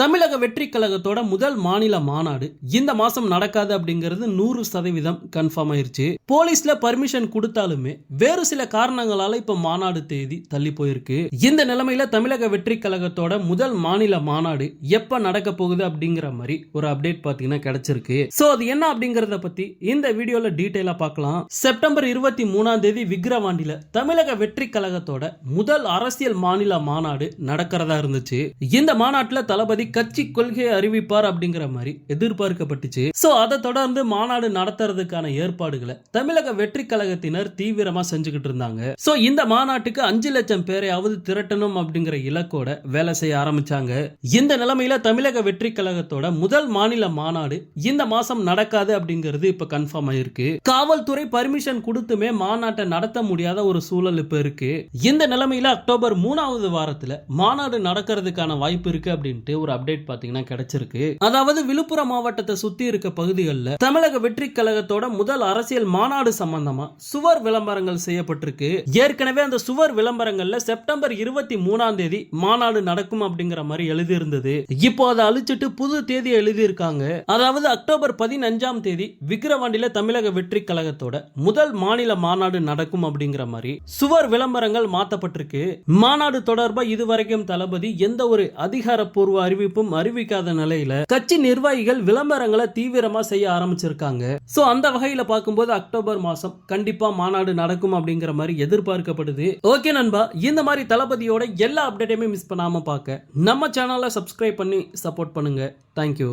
தமிழக வெற்றி கழகத்தோட முதல் மாநில மாநாடு இந்த மாசம் நடக்காது அப்படிங்கிறது நூறு சதவீதம் கன்ஃபார்ம் ஆயிருச்சு. போலீஸ்ல பர்மிஷன் கொடுத்தாலுமே வேறு சில காரணங்களால இப்ப மாநாடு தேதி தள்ளி போயிருக்கு. இந்த நிலைமையில தமிழக வெற்றி கழகத்தோட முதல் மாநில மாநாடு எப்ப நடக்க போகுது அப்படிங்கிற மாதிரி ஒரு அப்டேட் பாத்தீங்கன்னா கிடைச்சிருக்கு. சோ அது என்ன அப்படிங்கறத பத்தி இந்த வீடியோல டீட்டெயிலா பார்க்கலாம். செப்டம்பர் இருபத்தி மூணாம் தேதி விக்ரவாண்டில தமிழக வெற்றி கழகத்தோட முதல் அரசியல் மாநில மாநாடு நடக்கிறதா இருந்துச்சு. இந்த மாநாட்டுல தளபதி கட்சி கொள்கையை அறிவிப்பார் அப்படிங்கிற மாதிரி எதிர்பார்க்கப்பட்டுச்சு. சோ அதை தொடர்ந்து மாநாடு நடத்துறதுக்கான ஏற்பாடுகளை தமிழக வெற்றி கழகத்தினர் தீவிரமா செஞ்சுக்கிட்டு இருந்தாங்க. சோ இந்த மாநாட்டுக்கு அஞ்சு லட்சம் பேரையாவது திரட்டணும் அப்படிங்கிற இலக்கோட வேலை செய்ய ஆரம்பிச்சாங்க. இந்த நிலைமையில தமிழக வெற்றி கழகத்தோட முதல் மாநில மாநாடு இந்த மாசம் நடக்காது அப்படிங்கிறது இப்ப கன்ஃபார்ம் ஆயிருக்கு. காவல்துறை பர்மிஷன் கொடுத்துமே மாநாட்டை நடத்த முடியாத ஒரு சூழல் இப்ப இருக்கு. இந்த நிலைமையில அக்டோபர் மூணாவது வாரத்துல மாநாடு நடக்கிறதுக்கான வாய்ப்பு இருக்கு அப்படின்ட்டு ஒரு அப்டேட் பாத்தீங்கன்னா கிடைச்சிருக்கு. அதாவது விழுப்புரம் மாவட்டத்தை சுத்தி இருக்க பகுதிகளில் தமிழக வெற்றி கழகத்தோட முதல் அரசியல் மாநாடு சம்பந்தமா சுவர் விளம்பரங்கள் செய்யப்பட்டிருக்கு. ஏற்கனவே அந்த சுவர் விளம்பரங்கள்ல செப்டம்பர் இருபத்தி மூணாம் தேதி மாநாடு நடக்கும் அப்படிங்கிற மாதிரி எழுதியிருந்தது. இப்போ அதை அழிச்சிட்டு புது தேதி எழுதியிருக்காங்க. அதாவது அக்டோபர் பதினஞ்சாம் தேதி விக்கிரவாண்டியில தமிழக வெற்றி கழகத்தோட முதல் மாநில மாநாடு நடக்கும் அப்படிங்கிற மாதிரி சுவர் விளம்பரங்கள் மாத்தப்பட்டிருக்கு. மாநாடு தொடர்பா இதுவரைக்கும் தளபதி எந்த ஒரு அதிகாரப்பூர்வ அறிவிப்பும் அறிவிக்காத நிலையில கட்சி நிர்வாகிகள் விளம்பரங்களை தீவிரமா செய்ய ஆரம்பிச்சிருக்காங்க. சோ அந்த வகையில பார்க்கும்போது அக்டோபர் மாசம் கண்டிப்பா மாநாடு நடக்கும் அப்படிங்கிற மாதிரி எதிர்பார்க்கப்படுது. ஓகே நண்பா இந்த மாதிரி தளபதியோட எல்லா அப்டேட்டையுமே மிஸ் பண்ணாம பார்க்க நம்ம சேனலை சப்ஸ்கிரைப் பண்ணி சப்போர்ட் பண்ணுங்க. தேங்க்யூ